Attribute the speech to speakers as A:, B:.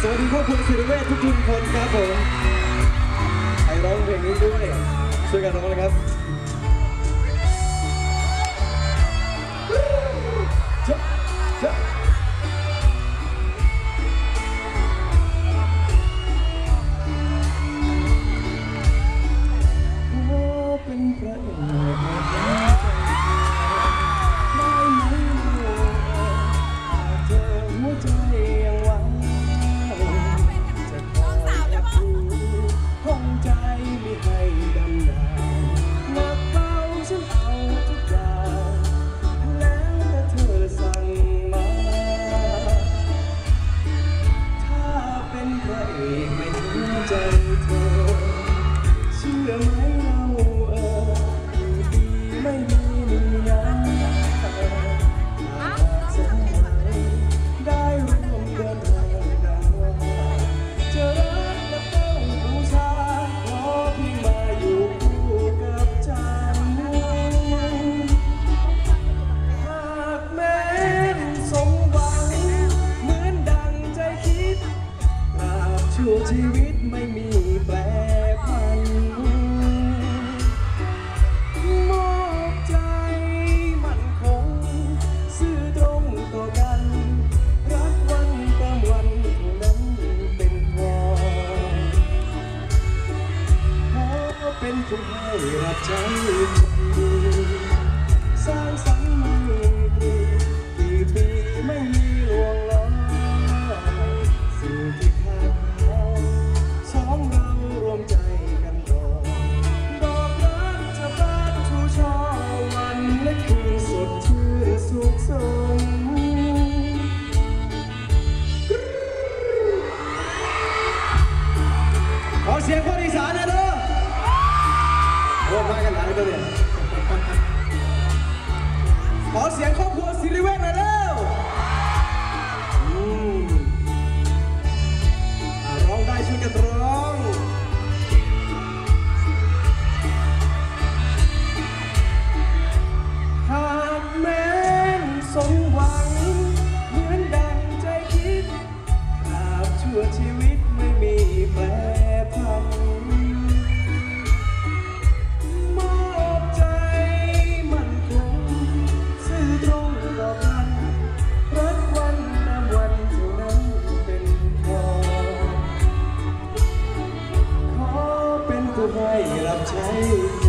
A: สวัสดีครอบครัวศิริเวชทุกคนครับผมไอร้องเพลงนี้ด้วยช่วยกันร้องเลยครับ ชั่วชีวิตไม่มีแปรผันมอบใจมันคง ซื่อตรงต่อกัน รักวันตามวันเท่านั้นเป็นพอขอเป็นผู้ให้รับใช้สร้างสรรค์ และคืนสดชื่นสุขสมขอเสียงคนอีสานนะเด้อโอ้มากันหลายตัวเนี่ยขอเสียงครอบครัวสิริเวชหน่อยเร็ว สมหวัง เหมือนดังใจคิดตราบชั่วชีวิตไม่มีแปรผันมอบใจมันคงซื่อตรงต่อกันรักวันนำวันเท่านั้นเป็นพอ ขอเป็นผู้ให้รับใช้